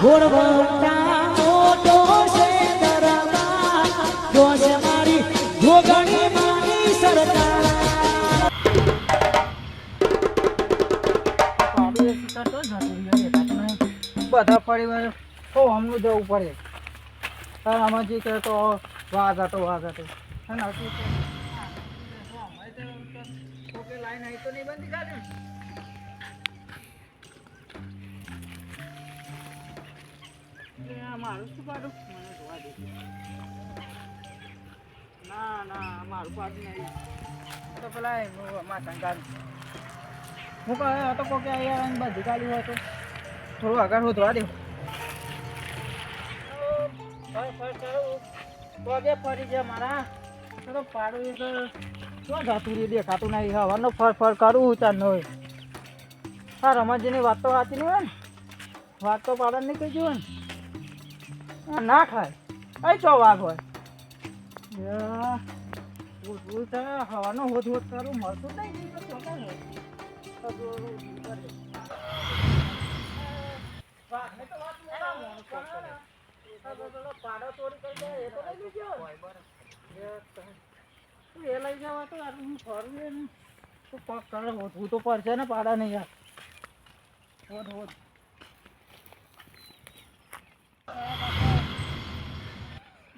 ઘોડવટા બધા પરિવાર તો હમનું જવું પડે. તાર આમાં જે કહે તો વાઘ હતો વાઘ હતો. લાઈન આવી તો નહીં બંધી મારું શું પાડું? મને જોવા દે. ના ના મારું પાડું નહીં. તો પેલા એ માથા ગાડી હું કહે હતો કહો કે અહીંયા બધી કાઢી હતું થોડું આગળ વધવા દે પગે ફરી ગયા મારા. તો પાડું એ તો શું જાતું રે દેખાતું નહીં. હવાનો ફર ફર કરું ચાર હોય હા રમતજીની વાત તો સાચી નહીં હોય ને. વાત તો પાડન નહીં કહી ને. આ ના ખાય. અહીં ચો વાઘ હોય? ભૂત થાય, હવાનો હોત હોત મળતું નહીં એ તો- પડશે ને પાડા નહીં યાર.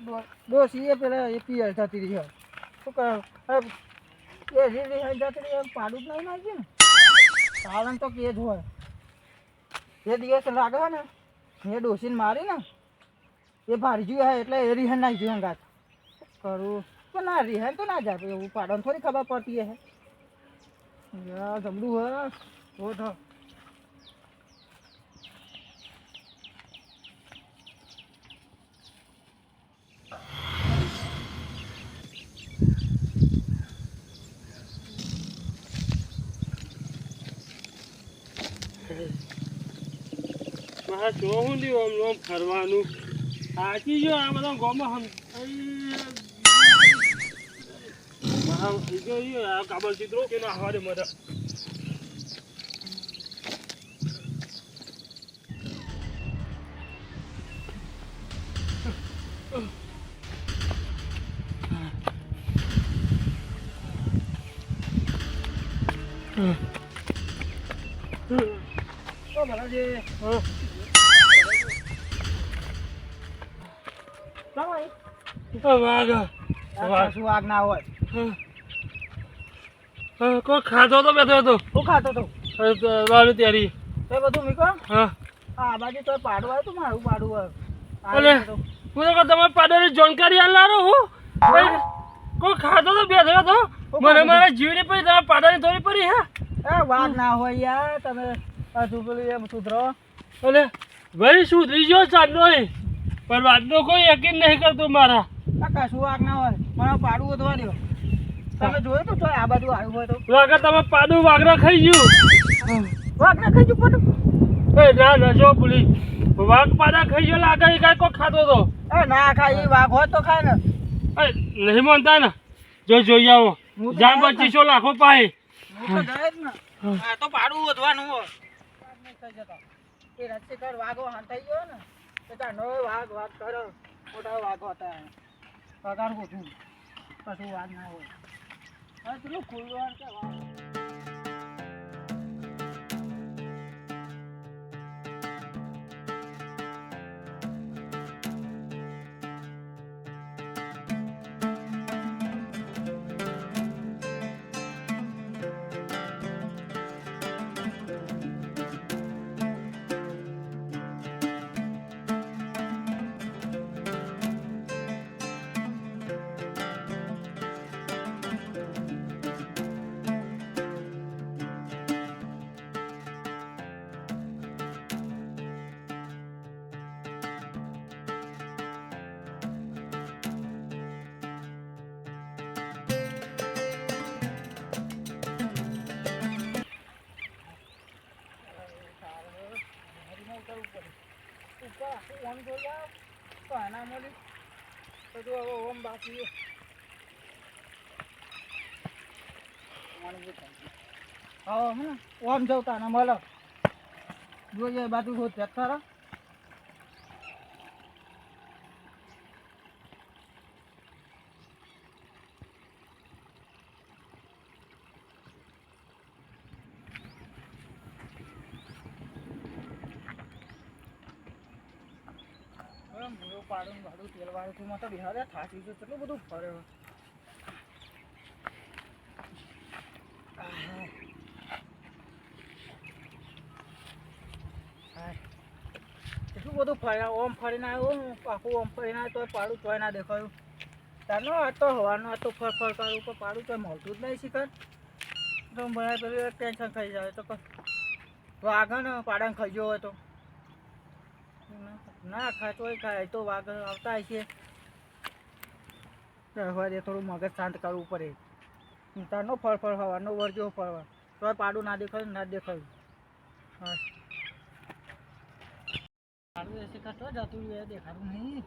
ડો- ડોશી એ પેલા એ પિયર થતી રહી હોય. શું હવે એ રી રી થઈ જતી રહી એમ પાડું જ નહીં નાખ્યું ને. કારણ તો કે જ હોય. એ દિવસ લાગે ને એ ડોસીને મારી ને, એ ભારી ગયું હે એટલે એ રિહાન નાખી ગયું ગાત કરું? પણ ના રિહાન તો ના જાય એવું પાડોને થોડી ખબર પડતી હે. જમડું હે. હો નહીં આમ આમ ફરવાનું. થાકી ગયો આ બધા ગોમાં હમ કાબલ ચિત્રો કે ના હવારે મરે. તો ભલાજી હા. વાઘ. શું વાઘ. ના હોય? હા. હા, કોઈ ખાધો તો બેઠો હતો? શું ખાતો તો. વાળું ત્યારે. તે બધું મીકો? હા. આ બાજુ તો પાડું આવ્યું તું મારું પાડું આવ્યું. હું તો તમારે પાડોની જાણકારી આલારો હું? કોઈ ખાધો તો બેઠો હતો? મને મારા જીવની પડી તમારા પાડાની થોડી પડી હે? એ વાગ ના હોય યાર તમે પેલું એમ સુધરો. અને ભાઈ સુધરી જો ચાંદો પણ વાતનો કોઈ યકીન નહીં કરતો મારા. કશું વાગ ના હોય. મારા પાડું વધવા દો તમે જોયું તો આ બાજુ આવ્યું હોય તો? વાઘર તમે પાડું વાગરા ખાઈ ગયું. વાગ ખાઈ ગયું પડું એ ના ના જો ભૂલી. વાઘ પાડા ખાઈ ગયો લાગે એ કાંઈ કોઈ ખાતો તો. એ ના ખાય એ વાઘ હોય તો ખાય ને. એ નહીં માનતા ને. જો જોઈ આવો. જાન જાય જ લાખો પાય હું તો જાય જ ને. આ તો પાડું વધવાનું હોય. એ રસ્સીકર વાઘો હાંટાઈ ગયો ને. તો ચાંદો વાઘ વાઘ કરો. મોટા વાઘો હતા. પગાર ગોઠવું કશું વાત ના હોય. હા પેલું ખુલ્લું કે તો આના મળી. તો જો હવે ઓમ બાકી. હા, હે ઓમ જવતા ના મળો. જોઈએ બાજુ હોત જતા રહો પેલું પાડું, ભાડું તેલ વાળું તું તો બિહાર થાકી ગયું, કેટલું બધું ફરે હવે. આહા. કેટલું બધું ફર્યા, ઓમ ફરીને આવ્યો આખું ઓમ ફરીને આવ્યો, તોય પાડું, તોય ના દેખાયું તારનો આ તો હવાનો, આ તો ફર ફર કરું પણ પાડું તોય મળતું જ નહીં શીખર તો મને પેલું ટેન્શન થઈ જાય, તો ને પાડાને ખાઈ ગયો હોય તો ના ખાતો હોય ખાય તો વાઘ આવતા રહેવા દે થોડું મગજ શાંત કરવું પડે. તારનો ફળ ફળ હવાનો વરજો ફળવા. તોય પાડું ના દેખાયું ના દેખાયું. હા. પાડું એસે જતું એ દેખાતું નહીં.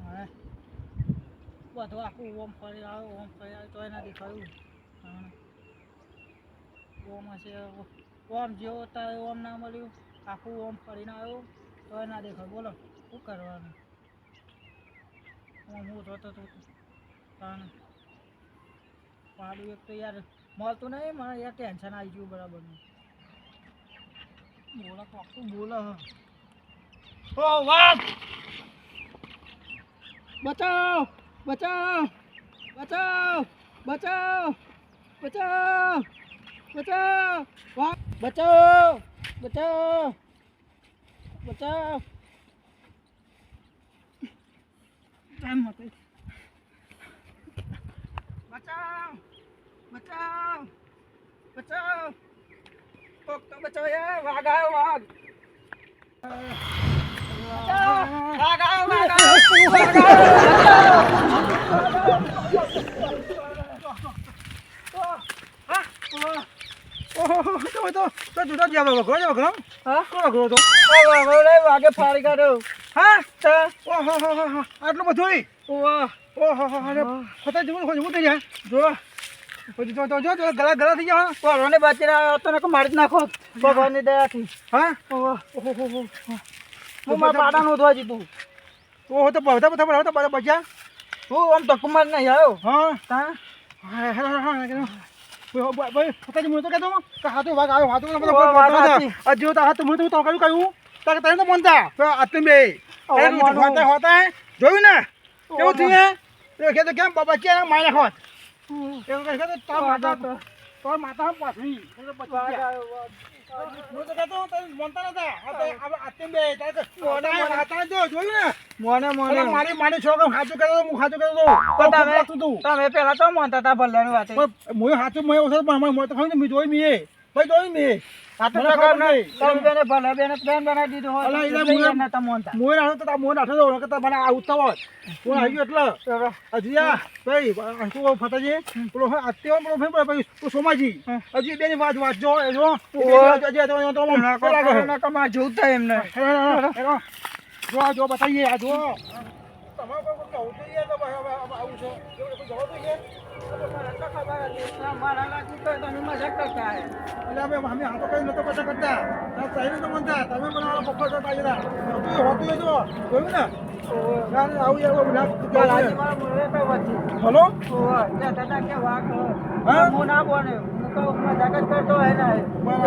હા. બધું આખું ઓમ ફરી આવ્યો ઓમ ફરી આવ્યો તોય ના દેખાયું. ઓમ હશે, ઓમ જેવો તારે ઓમ ના મળ્યું, આખું ઓમ ફરીને આવ્યો. તોય ના દેખાય. બોલો શું કરવાનું? હું જોતો તો પાડું એક તો યાર મળતું નહીં મને યાર ટેન્શન આવી ગયું બરાબર બોલો તો બોલો હ ઓ વાત બચાવ બચાવ બચાવ બચાવ બચાવ બચાવ બચાવ બચાવ. બચાવ એમ હતું બચાવ બચાવ બચાવ કોક તો બચાવ યાર વાઘ આવ્યો વાઘ વાઘ આવ્યો વાઘ આવ્યો વાગે ફાડી કાઢ્યો હા? આટલું બધું ઓહ ઓહો અરે ફતા જેવું હોય એવું થઈ જાય જો પછી જો જો જો ગલા ગલા થઈ ગયા ભગવાને બચી રહ્યો હતો ને મારી જ નાખો. ભગવાનની દયાથી. હા? ઓહ ઓહો હો હો હું. મારા પાડાનું ઉધવા જીતું. ઓહો તો બધા બધા બધા બધા બચ્યા? હું આમ ધક્કો મારી નહીં આવ્યો. હા હા હા હા હા. હા ભાઈ ફતા જેવું તો કહેતો કે હાથો વાગ આવ્યો હાથો જો તો હાથ મને તો કયું? કયું તાકે તને તો મનતા તો બે. હોતા હોતા જોયું ને? કેવું થયું હે એ કે તો કેમ બચ્યા મારી નાખો એવું કહે તો માતા હું. હાથા હું તમે પેલા તો માનતા હતા ભલે વાત. મોય હાચું મોય ઓછો પણ અમારે તો ખબર મેં જોઈ મીએ ભાઈ જોઈ ને હજી સોમાજી. હજી વાત વાંચજો આમ ના પેલા ના કરો, મારે જોવું જ થાય એમને. જો આ જો બતાવીએ આ જો. તમારે આવું છે. મારા તો મજાક કરતા હે. એટલે અમે હાથો કઈ નતો પતા કરતા તાર સાહેબ મનતા તમે આ પપ્પા તો તાજરા હોતું જોયું ને આવું ના મારા તો. હલો દાદા કે વાઘ હા? હું ના બોને હું કહું મજાક જ કરતો હોય ને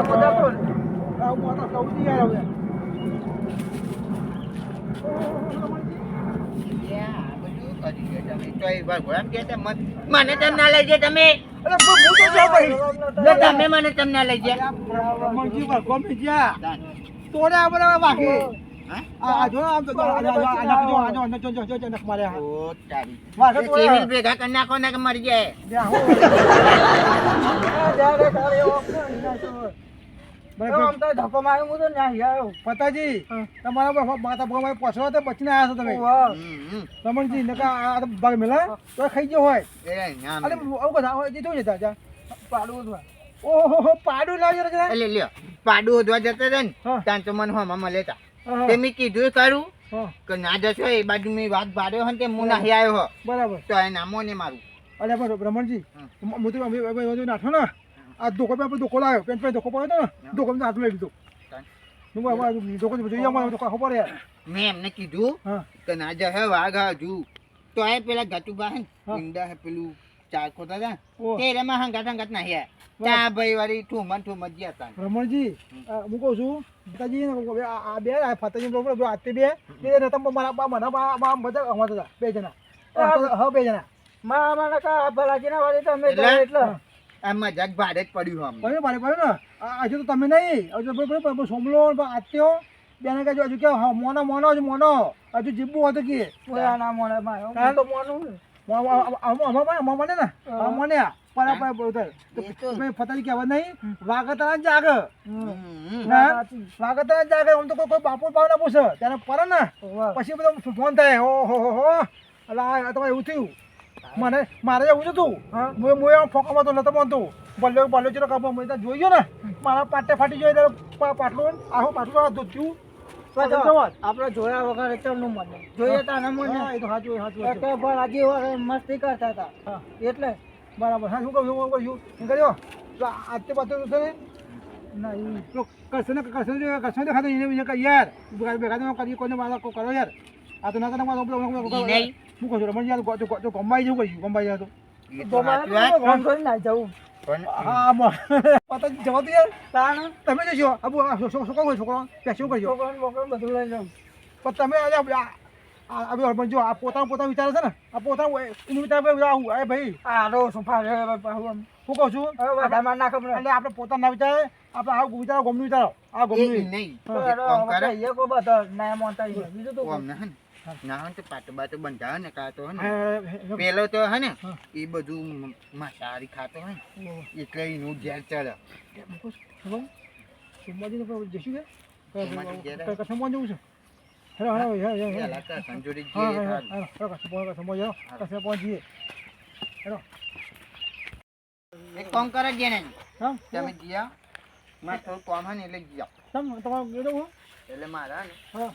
બધા બોલ. આવું તો સૌથી યાર હવે મને તમ ના લઈ જાય તમે અરે હું હું તો જો ભાઈ લે તમે મને તમ ના લઈ જાય મંજી પર ગમે જ્યાં તોડે આ બધા આ આ જો આમ તો આ જો આ જો જો જો જો જો જો નખ મારે ઓ તારી વાગે એ તોડે સિવિલ ભેગા કરી નાખો ને કે મરી જાય પતાજી હા. તમારા માતા ભગવાન પછો તો બચીને આવ્યા છો તમે. રમણજી નકા આ તો ભાગ મેલા. તો ખાઈ ગયો હોય. અરે આવું બધા હોય જે. જોઈ જતા પાડું. ઓહો પાડું લ્યો. પાડું હોદવા જતા હતા ને. ત્યાં તો મને હોમાં મળે તે મેં કીધું હા. કે ના જશો એ બાજુ મેં વાત ભાડ્યો હોય ને તે હું નાહી આવ્યો હો બરાબર. તો એ નામો ને મારું. અરે રમણજી. હા. તો ને. આ ધોકો પર ધોકો લાવ્યો પેન્ટ પર ધોકો પડ્યો ને ધોકો હાથ લઈ લીધો. હું મેં એમને કીધું હા. કે ના જશે વાઘ હજુ. તો એ પેલા ગતુબા હે ઈંડા હે. પેલું ચા ખોતા હતા. તે રેમાં હંગાત હંગાત ના હે. ચા ભાઈ વાળી ઠુમન ઠુમન ગયા હતા. રમણજી હું કહું છું પિતાજી આ બે ફતાજી બરોબર જો આતે બે બે નતા મારા બા મને બા બધા અમારા બે જણા. હા, હા બે જણા. મારા મને કા ભલાજીના વાળી? એટલે? આ જગ ભારે જ પડ્યું આમ પડ્યું ભારે પડ્યું ને? હજુ તો તમે નહીં. હજુ સોમલો આત્યો. બેને કહે હજુ કે હા મોનો મોનો હજુ મોનો. હજુ જીબુ હતું કે. ના મોને તો મોનું મને ને આ મને આ. પરા પરા બોલતા એ તો- તો ફતાજી કહેવા નહીં. વાગતરા જાગ. વાગતરા જાગ આમ તો કોઈ કોઈ બાપુ પાવ ના પૂછે. ત્યારે પર ને. પછી બધો ફોન થાય. ઓહો હો હો હો. એટલે તમારે એવું થયું. મને મારે એવું જ હતું હા. હું એમ ફોકામાં તો નતો માનતો બલ્લો બલ્લો ચલો કાપો મેં ત્યાં જોઈ ગયો ને મારા પાટે ફાટી જોઈએ ત્યારે પાટલું આખું પાટલું ધોત્યું આપણે જોયા વગર ચમનું મને જોઈએ મને એ તો સાચું સાચું સાચું. એટલે ભલાજી વગર મસ્તી કરતા હતા એટલે બરાબર હા શું કહું શું કહું શું કર્યો તો આજે તો છે ને નહીં તો કરશે ને કરશે ને કરશે ને ખાતે એને એને કહી યાર ભેગા ભેગા તો કરી કોઈને મારા કરો યાર આ તો ના તો નહીં. હું કહું છું રમણ યાર તો તો ગંબાઈ જવું કહ્યું ગંબાઈ જાય તો. એ ના તમે જશો. આબુ આ છોકરો છોકરો શું કરજો? બધું લઈ જાઉં. પણ તમે આજે આ આ આ આ જો આ પોતાનું પોતાનું વિચારે છે ને? આ પોતાનું એનું વિચાર આવું. એ ભાઈ આ રો સોફા. હું કહું છું? વધારે માર નાખો મને. એટલે આપણે પોતાના ના વિચારે આપણે આ વિચારો ગમનું વિચારો. આ એ ગમનું નહીં. કરે. કહીએ કો બધા ના મોનતા. બીજું તો ને, હોય તો પાટો બાટો બંધાવે ને કાતો હે ને. પેલો તો હે ને એ બધું માંસાહારી ખાતો હે એટલે એનું ઝેર ચડે. સોમવારજીને પણ જઈશું કે? સોમવારજી ઘેર ક- કચ્છમાં જવું છે? Hello hello hello hello hello. તો તો હેલો. કચ્છમાં જાઓ કચ્છમાં પહોંચીએ એક કામ કરે છે તમે ગયા મારે થોડું કામ હે ને એટલે ગયા. તમ તમારું ગયેલો હું? એટલે મારા ને હા.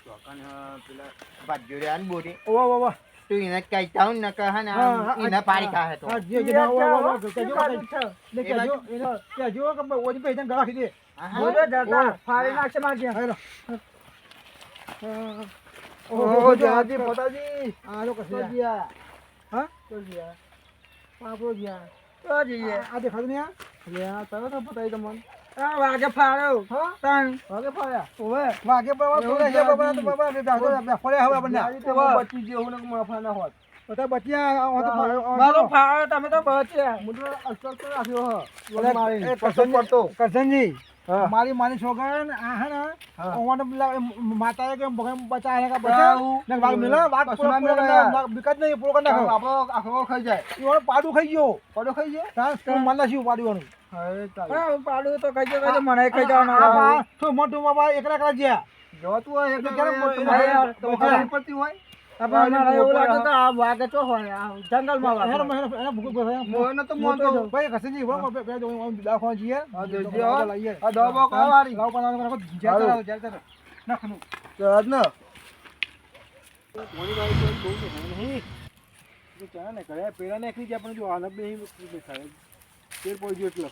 પેલા ભાજ્યો રે ને બોરે વાહ વાહ વાહ. તો એને કઈ તાવ ને કે હે ને એને પાડી ખાહે તો જે જે કાઢું છે? ને કહેજો એને કહેજો કે ઓજી પૈસા ગળા હા. બોલો જતા, ફાડી નાખશે માર ઘેર. હેલો ઓહો જાજી પોતાજી આ લો કસે હા? તો ગયા. આપણો જ્યાં તો જઈએ. આ. દેખાતું નહીં આ? લે આ તરત જ તમને વાગે ફાડ્યો. હા? વાગે પડ્યા ઓવે. વાગે થોડે બાબા તો બાબા ફળે હવે આપણને આ બચી ગયો હું માફા ના હોત. બધા બચ્યા આ તો મારો તમે તો બચ્યા. મુદ્રો અસ્તર તો રાખ્યો હ. કરસનજી હા. મારી માની છોકરા આ હે ને હા. ઓવાને પેલા કે ભગવાન બચાય કે બચાવ. બચાવ ને વાગ મિલા વાગ કશું પૂરો ના પૂરો મિલે. ના વિકટ નહીં પૂરો કરી નાખો આપણો આખો ખાઈ જાય. ઈવોને પાડું ખાઈ ગયો પાડું ખાઈ ગયો? હા શિવ પાડવાનું હા, પાડું તો ખાઈ ગયો, મને ખાઈ જવાનું. તો મોટું બાબા એકલા એકલા જ્યાં હા, યાર, તો તો હોય. જ્યાં જ્યાં. ચાલ ને. પેલા નાખી ગયા પણ જો તેર પડી એટલે.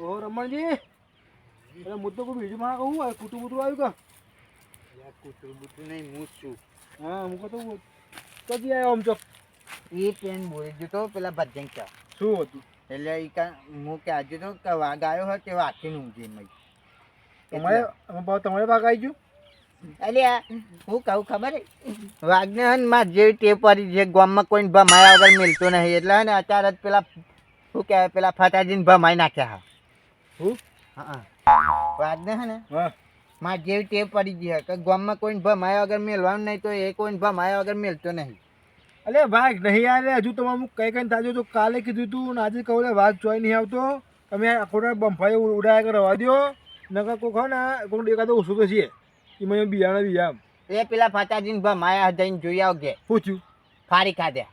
ઓહો રમણજી. અરે મુદ્દો કોઈ બીજું મારા કહું કુટું બુટું આવ્યું કા? કૂતરું બૂતરું નહીં, હું જ છું. હા હું તો કદી આવ્યો આમ ચોક એ પેન બોલી ગયો પેલા ભજન ચા શું હતું? એટલે એ કા હું કે આજે તો કે વાઘ આવ્યો હોય તે વાઘથી ઊંઘી મઈ. તમારે આમાં ભાવ તમારે ભાગ આવી ગયું? અલ્યા હું કહું ખબર? વાઘને હે ને જેવી ટેપ પડી જે ગામમાં કોઈ ભમાયા વગર મિલતો નહીં. એટલે હે ને અત્યારે જ પેલા શું કહેવાય પેલા ફટાજીને ભમાઈ નાખ્યા હા? હું હા. વાઘને હે ને હા. માર જેવી ટેવ પડી ગઈ કે ગામમાં કોઈ ભમાયા વગર મેલવાનું નહીં તો એ કોઈ ભમાયા વગર મેલતો નહીં. અલે ભાઈ નહીં આવે હજુ તમારે હું કઈ કઈ તાજો તો કાલે કીધું તું ને આજે કહું ભાગ જોઈ નહીં આવતો. તમે ખોટા બંફાઈ ઉડાયા કે રવા દો. નકર કોઈ ખાવ ને કોઈ દેખાતો ઓછું તો છે. મને બિયાણા બીજા એ પેલા ફટાજીને ભમાયા જઈને જોઈ આવજે. પૂછ્યું. ફારી ખાધે.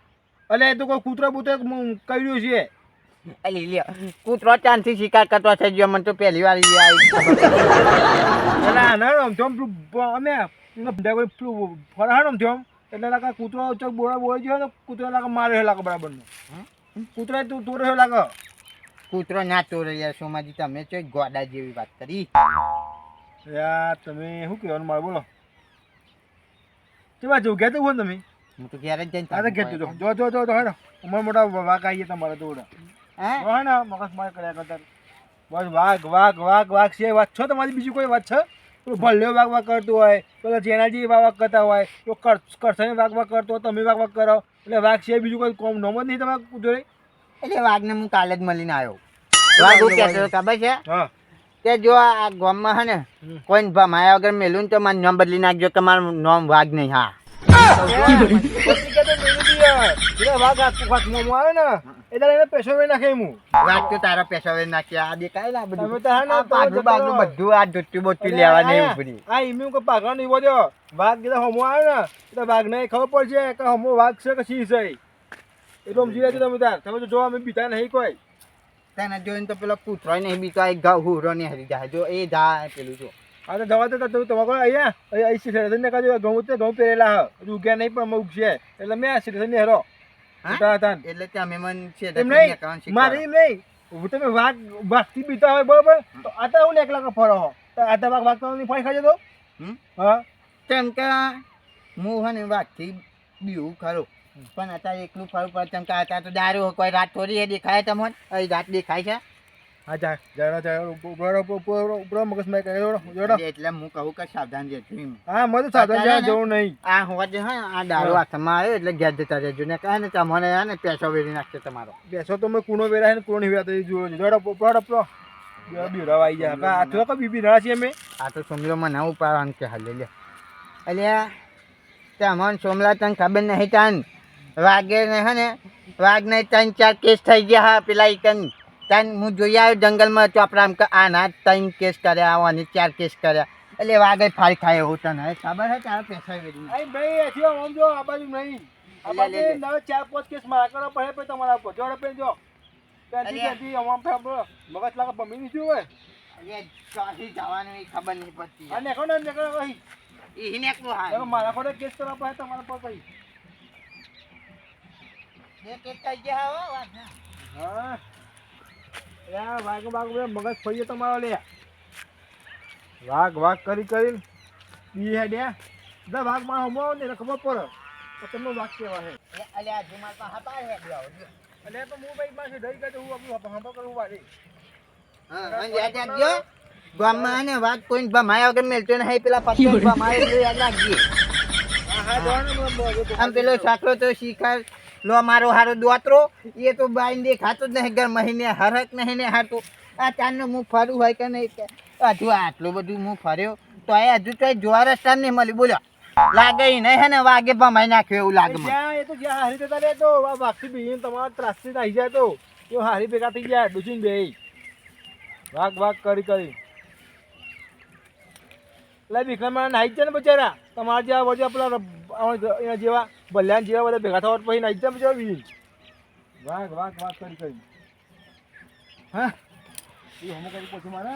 અલે એ તો કોઈ કૂતરા બૂતરા કર્યું છે. અલી લ્યો. કૂતરો ચાંદથી શિકાર કરતો થઈ ગયો મને તો પહેલી વાર આવી. ના ના આમ બ- અમે એટલે લાગે કૂતરો ચોક બોળા બોળી ગયો ને કૂતરા લાગે મારે લાગે બરાબરનો કૂતરા તું તોડે લાગે. કૂતરો ના ચોરે યાર સોમાજી તમે ચોય ગોડા જેવી વાત કરી. યાર તમે શું કહેવાનું મારે બોલો. કેવા જવું ગયા તો તમે? હું તો ઘેર જ જઈને જો જો જો જો જો હેડો. અમારા મોટા વાઘ આવીએ તમારા જોડે. હે? મગજ માર કર્યા કરતા બસ વાઘ વાઘ વાઘ વાઘ છે વાત છો તમારી બીજી કોઈ વાત છે? ભલ્યો વાઘ વાઘ કરતું હોય પેલા જેનાજી વાઘ વાઘ કરતા હોય તો કરસની વાઘ વાઘ કરતો હોય તમે વાઘ વાઘ કરો. એટલે વાઘ છે બીજું કોઈ કોમ નોમ જ નહીં તમારે જોડે એટલે વાઘને હું કાલે જ મળીને આવ્યો. વાઘ હું કહેતો ખબર છે? હા. કે જો આ ગામમાં હે ને કોઈ ભમાયા વગર મેલું ને તો મારું નામ બદલી નાખજો કે મારું નામ વાઘ નહીં હા. વાઘ આખું આવે ને એટલે એને પેશો નાખે હું વાઘ તો તારા પૈસા વેચ નાખ્યા. આ દેખાય ને બધું? તમે પાછું બાજુ રહો. બધું આ ધોતી બોતી લેવા નહીં ઉપરી. આ ઈમ્યુ કે પાઘા નહીં વાઘ હમો આવે ને એટલે વાઘ ને ખબર પડશે કે હમો વાઘ છે કે સી છે. એટલું સમજી લેજો તમે તાર. તમે જો અમે બીતા નહીં કોઈ. તને જોઈને તો પેલો કૂતરો નહીં બીતો એક ઘઉં હુરો નહીં હરી જાય. જો એ જાય પેલું જો. આ તો જવા દેતા તમે તમારે અહીંયા અહીં સ્ટેશન ને કાજુ ઘઉં તે ઘઉં પહેરેલા હ. હજુ ઉગ્યા નહીં પણ અમે ઉગશે. એટલે મેં આ સ્ટેશન ને હેરો. એટલે ત્યાં મને છે એમ નહીં. મારે એમ નહીં. હું તમે વાઘ વાઘથી પીતા હોય બરોબર? તો આ તો હું ને એકલા ફરો હો. તો આ તો વાઘ વાઘ તો ફાઈ ખાજો તો હા? કેમ કે હું હે ને વાઘથી બીવું ખરું. પણ અત્યારે એકલું ફરું પડે. કેમ કે અત્યારે તો દારૂ કોઈ રાત થોડી દેખાય તમને? અહીં રાત દેખાય છે. હા જા જરા જરા ઉપરો ઉપરો ઉપરો મગજ મે કહે જોડો એટલે હું કહું કે સાવધાન રહેજો એમ. હા મને સાધન અત્યારે જ્યાં જવું નહીં. આ હોવા હા ને, આ દારૂ હાથમાં આવ્યો એટલે ઘેર જતા રહેજો. ને કહે ને તમને હે ને પેસો વેરી નાખશે તમારો. બેસો તો મેં કૂણો વેરા ને કૂણો વેરા તો જોડો જોડો ઉપરો ઉપરો બીરાવા આવી જાય આ તો કે બીબી ના છે અમે આ તો સોમલો મને ઉપાડવાનું કે હાલે લે એટલે તમને સોમલા તને ખબર નહીં તાન? વાઘે ને હે ને નહીં ત્રણ ચાર કેસ થઈ ગયા હા પેલા ઈકન તન હું જોઈ આવ્યો જંગલમાં ચોપડા આમ કે આના ત્રણ કેસ કર્યા અને ચાર કેસ કર્યા. એટલે વાગે ફાળ ખાય એવું તને ખબર છે તારા પૈસા વેરી ભાઈ એથી આમ જો આ બાજુ નહીં. આ બાજુ નવ ચાર પાંચ કેસ મારા કરો પડે પછી તમારા ઉપર. જોડે પે જો. ત્યાંથી. ત્યાંથી અમામ આપણો મગજ લાગે બમી નહીં થયું હોય. એટલે જવાની એ ખબર નહીં પડતી. અને કોને ને નેકો ભાઈ ઈ નીકળું હા મારા પડે કેસ કરવા પડે તમારા પર ભાઈ. એક એક થઈ ગયા હો. હા. યા વાઘ વાઘ મગજ ફરીએ તમારો લે. વાઘ વાઘ કરી કરીને બી હેડ્યા બધા વાઘમાં હમો ને ખબર પડે તો તમને વાઘ કેવા હે અલે આ જુમાર પા હપાર હે આવજો. તો હું ભાઈ પાસે ડરી ગયો તો હું આપણું હંપા કરું વાળી. હા, અને યાદ રાખજો ગામમાં ને વાત કોઈ ભમાયા વગર મેલતો હે પેલા પાછો ભમાય એટલું યાદ રાખજે. હા હા જવાનું આમ પેલો સાકરો તો શિખર લો, મારો હારો દોતરો, એ તો બાઈને દેખાતો જ નહીં, ઘર મહિને હરક નહીં ને હારતો આ ચાંદનો હું ફરું હોય કે નહીં હજુ આટલું બધું હું ફર્યો તો એ હજુ તો જોવા રસ્તા નહીં મળી બોલો. લાગે નહીં હે ને, વાગે ભમાઈ નાખ્યો એવું લાગે. એ તો જ્યાં હારી જતા રહે તો, આ વાઘથી બી તમારા ત્રાસથી આવી જાય તો. એ હારી ભેગા થઈ જાય ડૂચીને બે. વાઘ વાઘ કરી કરી. એટલે મારા નાઈ જ છે ને બચારા. તમારા જેવા વજે પેલા એના જેવા ભલ્યાન જેવા બધા ભેગા થવા પછી નાઈ જાય બચારા વીજ. વાઘ વાઘ વાઘ કરી કરી. હા? એ હમું કરી પછી મારે?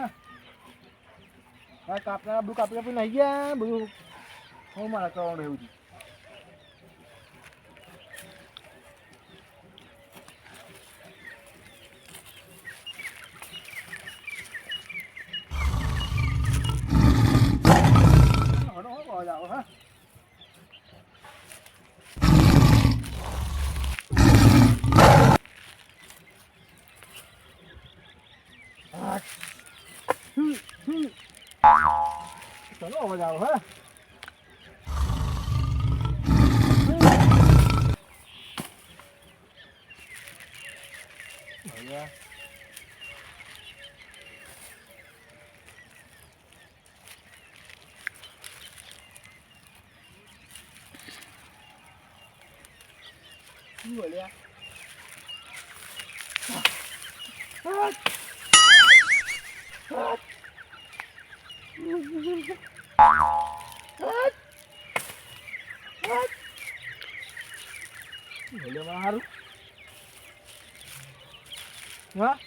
કાપના બધું કાપી કાપી નાઈ ગયા બધું. હું મારા કરવાનું એવું છે હળો, હળો, અવાજ આવે, હા. અવાજ આવે હા? ભૈયા શું બોલ્યા બોલ્યા મારું હા?